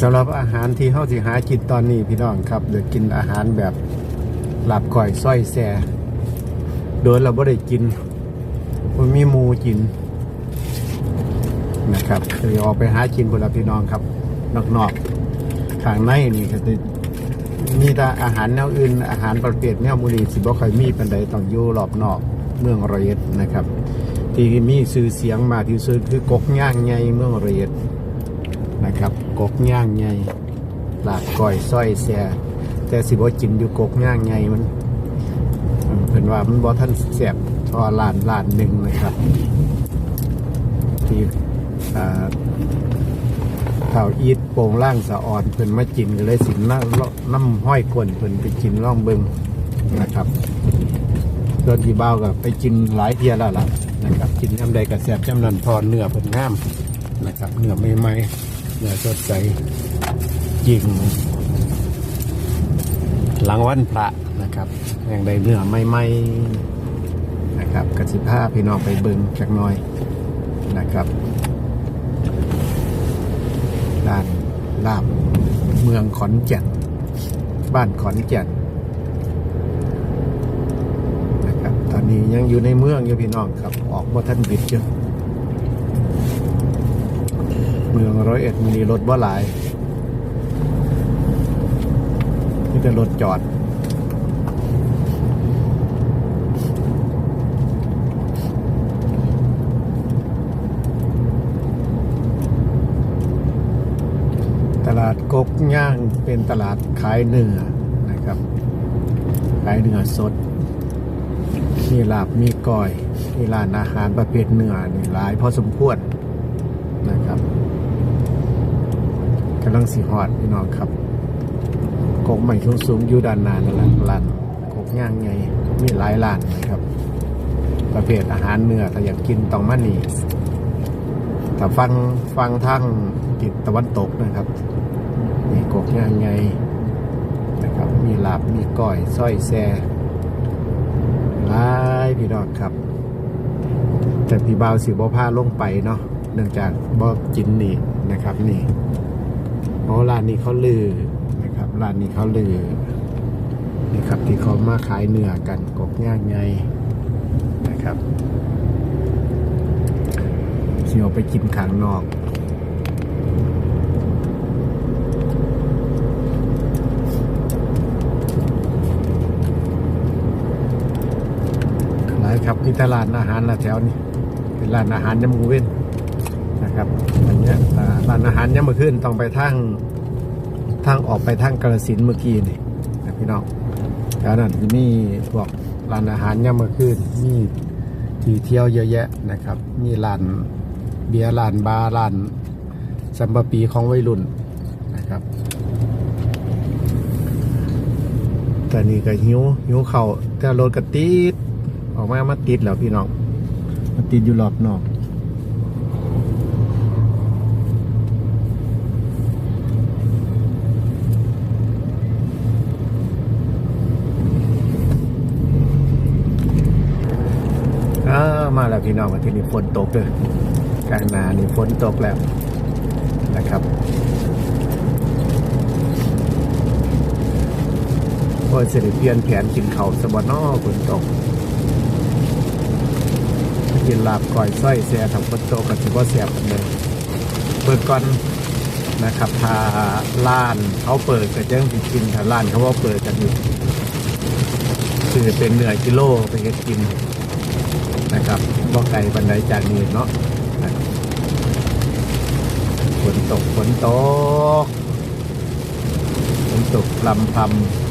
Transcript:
สำหรับอาหารที่เฮาสิหากินตอนนี้พี่น้องครับเดี๋ยวกินอาหารแบบหลับก่อยส้อยแซ่โดยเราบ่ได้กินมันมีหมูกินนะครับคือออกไปหากินพุ่นละพี่น้องครับ นอกๆข้างในนี่ก็จะมีแต่อาหารแนวอื่น อาหารประเภทแนวบุรีสิบ่ค่อยมีปานใดต้องอยู่รอบนอกเมืองร้อยเอ็ดนะครับ ที่มีชื่อเสียงมาที่สุดคือกกย่างใหญ่เมืองร้อยเอ็ดนะครับ กกย่างใหลาบก้อยส้อยแซ่แต่สิบ่กินอยู่กกย่างใหญ่มันมันเพิ่นว่ามันบ่ทันแซ่บทอหลานหลานหนึ่งนะครับ ที่อ่าเท่าอีทโป่งล่างสะอ่อนเพิ่นมากินก็เลยสินน้ำน้ำห้อยกวนเพิ่นไปกินร่องเบิงนะครับส่วนที่เบ้าก็ไปกินหลายเทียแล้วล่ะนะครับ กินยำใดก็แซ่บยำนันพอเนื้อเพิ่นงามนะครับเนื้อใหม่ๆ นื้อสดใสจริงหลังวันพระนะครับอย่างใดเนื้อใหม่นะครับกสิภาพี่น้องไปเบิงจักน่อยนะครับด้านลาบเมืองขอนแก่นบ้านขอนแก่นนะครับ ตอนนี้ยังอยู่ในเมืองอยู่พี่น้องครับ ออกบ่ท่านบิดอยู่ เมืองร้อยเอ็ดมีรถบ่หลายมีแต่รถจอด ตลาดกกย่างเป็นตลาดขายเนื้อนะครับ ขายเนื้อสด มีลาบมีก้อยมีร้านอาหารประเภทเนื้อนี่หลายพอสมควรนะครับ กำลังสีหอดพี่น้องครับกกใหม่สูงสูงๆอยู่ด้านหน้านั่นแหละร้านกกย่างไงมีหลายร้านนะครับ ประเภทอาหารเนื้อถ้าอยากกินต้องมานี่ถ้าฟังฟังทางติดตะวันตกนะครับมีกกย่างไงนะครับมีลาบมีก้อยส้อยแซ่หลายพี่น้องครับ แต่พี่บ่าวสิบ่พาลงไปเนาะเนื่องจากบ่กินนี่นะครับนี่ เพราะร้านนี้เขาลือนะครับร้านนี้เขาลือนี่ครับที่เขามาขายเนื้อกันกกย่างไงนะครับสิเอาไปกินข้างนอกหลายครับที่ตลาดอาหารละแถวนี้เป็นร้านอาหารยำมูเว้น ครับอันเนี้ยอ่าร้านอาหารยำมือขึ้นต้องไปทางทางออกไปทางกระสินเมื่อกี้นี่นะพี่น้องแถวนั้นจะมีพวกร้านอาหารยำมือขึ้นมีที่เที่ยวเยอะแยะนะครับ มีร้านเบียร์ร้านบาร์ร้านสัมปปีของวัยรุ่นนะครับแต่นี่ก็หิวหิวเขาวแต่รถก็ติดออกมามาติดแล้วพี่น้องมาติดอยู่รอบนอก อ่า มาแล้วพี่น้องมาที่นี่ฝนตกเลยกลางนานี่ฝนตกแล้วนะครับโอ้ยเสได็จเปลี่ยนแผนกินเขาวสบนอฝนตกกินลาบก่อยส้อยแซ่ทำฝนตกกับสิบ่แซ่บกันเลยเปิดก่อนนะครับถ้าร้านเขาเปิดก็จะต้องกินถ้าร้านเขาว่าเปิดกันอยู่คือเป็นเนื้อกิโลไปเฮ็ดกิน นะครับบ่ไกลบันไดจากนี้เนาะฝนตกฝนตกฝนตกลำพำ